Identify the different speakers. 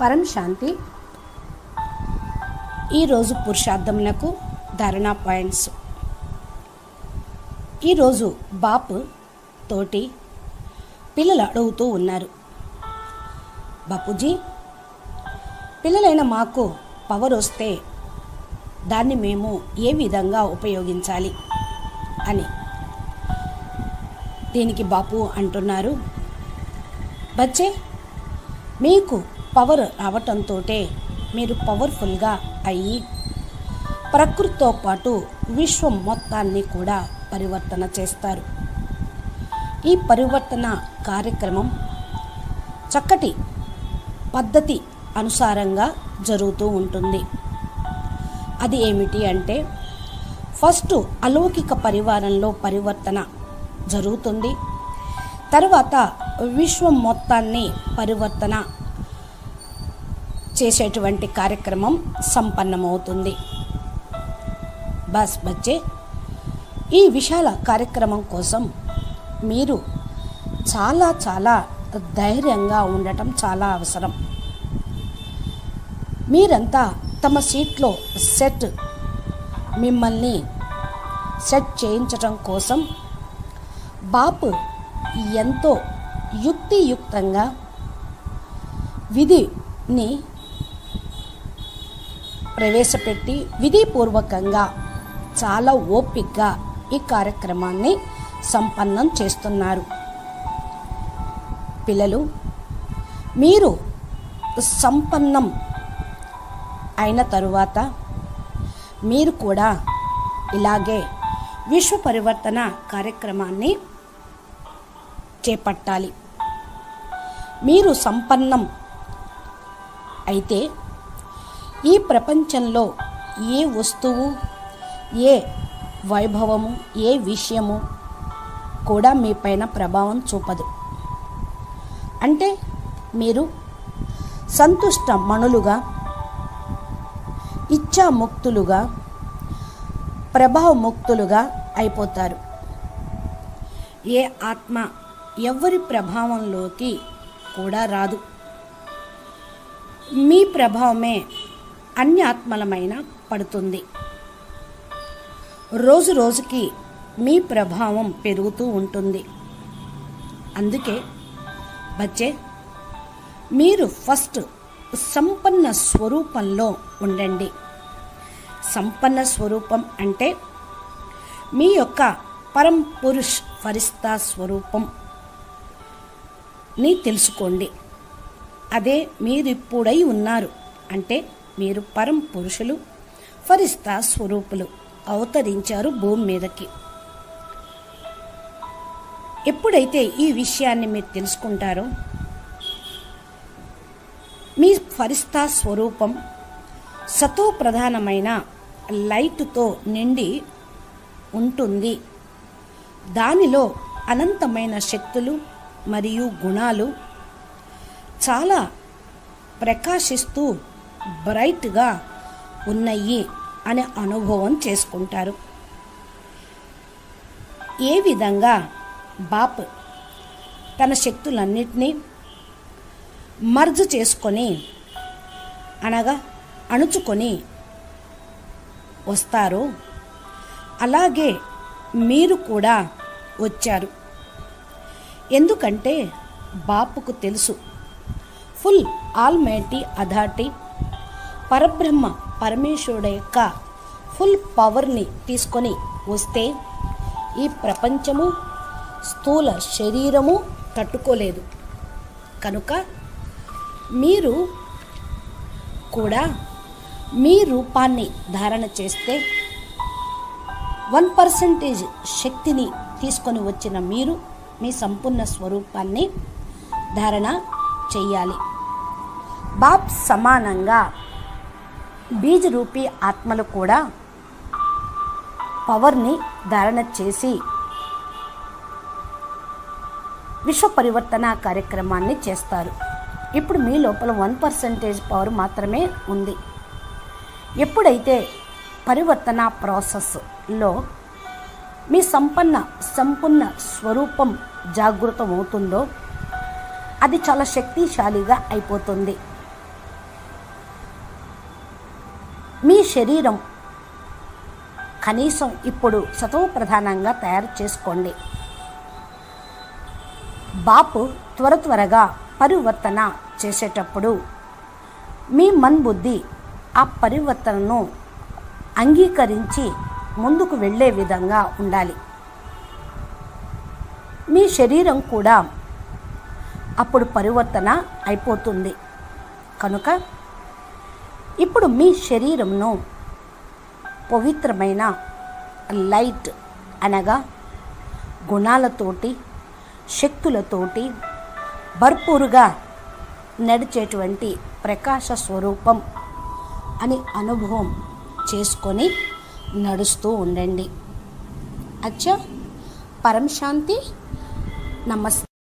Speaker 1: పరం శాంతి. ఈరోజు పురుషార్థములకు ధారణా పాయింట్స్. ఈరోజు బాప్ తోటి పిల్లలు అడుగుతూ ఉన్నారు. బాపూజీ పిల్లలైన మాకు పవర్ వస్తే దాన్ని మేము ఏ విధంగా ఉపయోగించాలి అని దీనికి బాపు అంటున్నారు. బచ్చే మీకు పవర్ రావటంతో మీరు పవర్ఫుల్గా అయ్యి ప్రకృతితో పాటు విశ్వం మొత్తాన్ని కూడా పరివర్తన చేస్తారు. ఈ పరివర్తన కార్యక్రమం చక్కటి పద్ధతి అనుసారంగా జరుగుతూ ఉంటుంది. అది ఏమిటి అంటే ఫస్ట్ అలౌకిక పరివారంలో పరివర్తన జరుగుతుంది. తర్వాత విశ్వం మొత్తాన్ని పరివర్తన చేసేటువంటి కార్యక్రమం సంపన్నమవుతుంది. బస్ బచ్చే ఈ విశాల కార్యక్రమం కోసం మీరు చాలా చాలా ధైర్యంగా ఉండటం చాలా అవసరం. మీరంతా తమ సీట్లో సెట్ మిమ్మల్ని సెట్ చేయించటం కోసం బాపు ఎంతో యుక్తియుక్తంగా విధిని ప్రవేశపెట్టి విధిపూర్వకంగా చాలా ఓపిగ్గా ఈ కార్యక్రమాన్ని సంపన్నం చేస్తున్నారు. పిల్లలు మీరు సంపన్నం అయిన తరువాత మీరు కూడా ఇలాగే విశ్వ పరివర్తన కార్యక్రమాన్ని చేపట్టాలి. మీరు సంపన్నం అయితే ఈ ప్రపంచంలో ఏ వస్తువు ఏ వైభవము ఏ విషయము కూడా మీ పైన ప్రభావం చూపదు. అంటే మీరు సంతుష్ట మణులుగా ఇచ్ఛాముక్తులుగా ప్రభావముక్తులుగా అయిపోతారు. ఏ ఆత్మ ఎవరి ప్రభావంలోకి కూడా రాదు. మీ ప్రభావమే అన్ని ఆత్మలమైన పడుతుంది. రోజు రోజుకి మీ ప్రభావం పెరుగుతూ ఉంటుంది. అందుకే బచ్చే మీరు ఫస్ట్ సంపన్న స్వరూపంలో ఉండండి. సంపన్న స్వరూపం అంటే మీ యొక్క పరం పురుష్ ఫరిస్తా స్వరూపం. ని తెలుసుకోండి. అదే మీరు ఇప్పుడై ఉన్నారు. అంటే మీరు పరం పురుషులు ఫరిస్తా స్వరూపులు అవతరించారు భూమి మీదకి. ఎప్పుడైతే ఈ విషయాన్ని మీరు తెలుసుకుంటారో మీ ఫరిస్తా స్వరూపం సతో ప్రధానమైన లైట్తో నిండి ఉంటుంది. దానిలో అనంతమైన శక్తులు మరియు గుణాలు చాలా ప్రకాశిస్తూ బ్రైట్గా ఉన్నాయి అనే అనుభవం చేసుకుంటారు. ఏ విధంగా బాప్ తన శక్తులన్నిటినీ మర్జ్ చేసుకొని అనగా అణుచుకొని వస్తారో అలాగే మీరు కూడా వచ్చారు. ఎందుకంటే బాపుకు తెలుసు ఫుల్ ఆల్మైటీ అథారిటీ పరబ్రహ్మ పరమేశ్వరుడు యొక్క ఫుల్ పవర్ని తీసుకొని వస్తే ఈ ప్రపంచము స్థూల శరీరము తట్టుకోలేదు. కనుక మీరు కూడా మీ రూపాన్ని ధారణ చేస్తే వన్ పర్సెంటేజ్ శక్తిని తీసుకొని వచ్చిన మీరు మీ సంపూర్ణ స్వరూపాన్ని ధారణ చేయాలి. బాప్ సమానంగా బీజరూపి ఆత్మలు కూడా పవర్ని ధారణ చేసి విశ్వ పరివర్తన కార్యక్రమాన్ని చేస్తారు. ఇప్పుడు మీ లోపల వన్ పర్సెంటేజ్ పవర్ మాత్రమే ఉంది. ఎప్పుడైతే పరివర్తన ప్రాసెస్లో మీ సంపన్న సంపూర్ణ స్వరూపం జాగృతం అవుతుందో అది చాలా శక్తిశాలిగా అయిపోతుంది. మీ శరీరం కనీసం ఇప్పుడు సతవ ప్రధానంగా తయారు చేసుకోండి. బాపు త్వర త్వరగా పరివర్తన చేసేటప్పుడు మీ మన్బుద్ధి ఆ పరివర్తనను అంగీకరించి ముందుకు వెళ్ళే విధంగా ఉండాలి. మీ శరీరం కూడా అప్పుడు పరివర్తన అయిపోతుంది. కనుక ఇప్పుడు మీ శరీరంను పవిత్రమైన లైట్ అనగా గుణాలతోటి శక్తులతోటి భర్పూరుగా నడిచేటువంటి ప్రకాశ స్వరూపం అని అనుభవం చేసుకొని నడుస్తూ ఉండండి. అచ్చా పరం శాంతి నమస్తే.